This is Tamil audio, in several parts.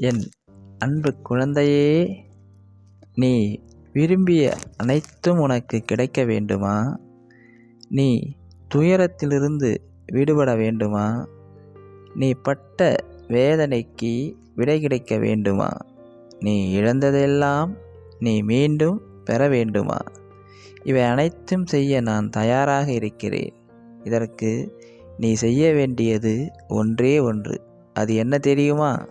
என் அன்பு குழந்தையே நீ விரும்பிய அனைத்தும் உனக்கு கிடைக்க வேண்டுமா? நீ துயரத்திலிருந்து விடுபட வேண்டுமா? நீ பட்ட வேதனைக்கு விடை கிடைக்க வேண்டுமா? நீ இழந்ததெல்லாம் நீ மீண்டும் பெற வேண்டுமா? இவை அனைத்தும் செய்ய நான் தயாராக இருக்கிறேன். இதற்கு நீ செய்ய வேண்டியது ஒன்றே ஒன்று. அது என்ன தெரியுமா?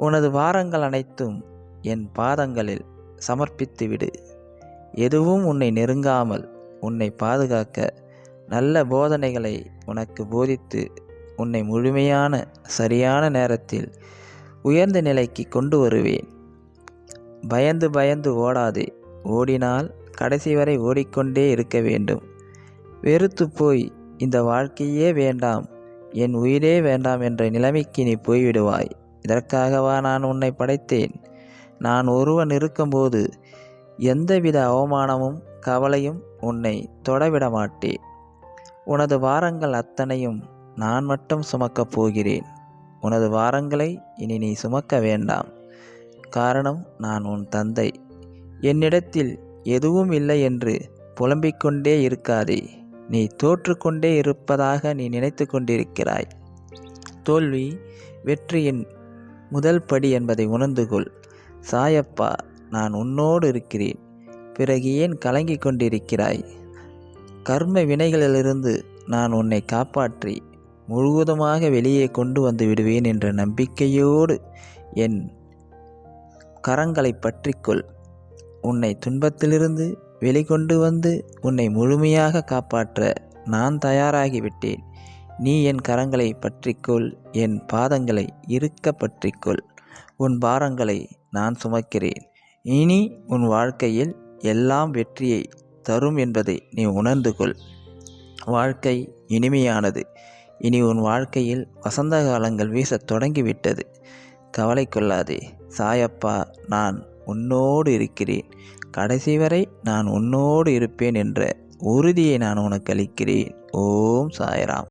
உனது வாரங்கள் அனைத்தும் என் பாதங்களில் சமர்ப்பித்து விடு எதுவும் உன்னை நெருங்காமல் உன்னை பாதுகாக்க நல்ல போதனைகளை உனக்கு போதித்து உன்னை முழுமையான சரியான நேரத்தில் உயர்ந்த நிலைக்கு கொண்டு வருவேன். பயந்து பயந்து ஓடாதே. ஓடினால் கடைசி வரை ஓடிக்கொண்டே இருக்க வேண்டும். வெறுத்து போய் இந்த வாழ்க்கையே வேண்டாம். என் உயிரே வேண்டாம் என்ற நிலைமைக்கு நீ போய்விடுவாய். இதற்காகவா நான் உன்னை படைத்தேன்? நான் ஒருவன் இருக்கும்போது எந்தவித அவமானமும் கவலையும் உன்னை தொடவிட மாட்டேன் உனது வாரங்கள் அத்தனையும் நான் மட்டும் சுமக்கப் போகிறேன். உனது வாரங்களை இனி நீ சுமக்க வேண்டாம். காரணம் நான் உன் தந்தை. என்னிடத்தில் எதுவும் இல்லை என்று புலம்பிக் கொண்டே இருக்காதே. நீ தோற்றுக்கொண்டே இருப்பதாக நீ நினைத்து கொண்டிருக்கிறாய். தோல்வி வெற்றியின் முதல் படி என்பதை உணர்ந்து கொள். சாயப்பா நான் உன்னோடு இருக்கிறேன். பிறகு ஏன் கலங்கிக் கொண்டிருக்கிறாய்? கர்ம வினைகளிலிருந்து நான் உன்னை காப்பாற்றி முழுவதுமாக வெளியே கொண்டு வந்து விடுவேன் என்ற நம்பிக்கையோடு என் கரங்களை பற்றிக்கொள் உன்னை துன்பத்திலிருந்து வெளிக்கொண்டு வந்து உன்னை முழுமையாக காப்பாற்ற நான் தயாராகிவிட்டேன். நீ என் கரங்களை பற்றிக்கொள் என் பாதங்களை இருக்க பற்றிக்கொள். உன் பாரங்களை நான் சுமக்கிறேன். இனி உன் வாழ்க்கையில் எல்லாம் வெற்றியை தரும் என்பதை நீ உணர்ந்து கொள். வாழ்க்கை இனிமையானது. இனி உன் வாழ்க்கையில் வசந்த காலங்கள் வீசத் தொடங்கிவிட்டது. கவலை கொள்ளாதே. சாயப்பா நான் உன்னோடு இருக்கிறேன். கடைசி வரை நான் உன்னோடு இருப்பேன் என்ற உறுதியை நான் உனக்கு அளிக்கிறேன். ஓம் சாய்ராம்.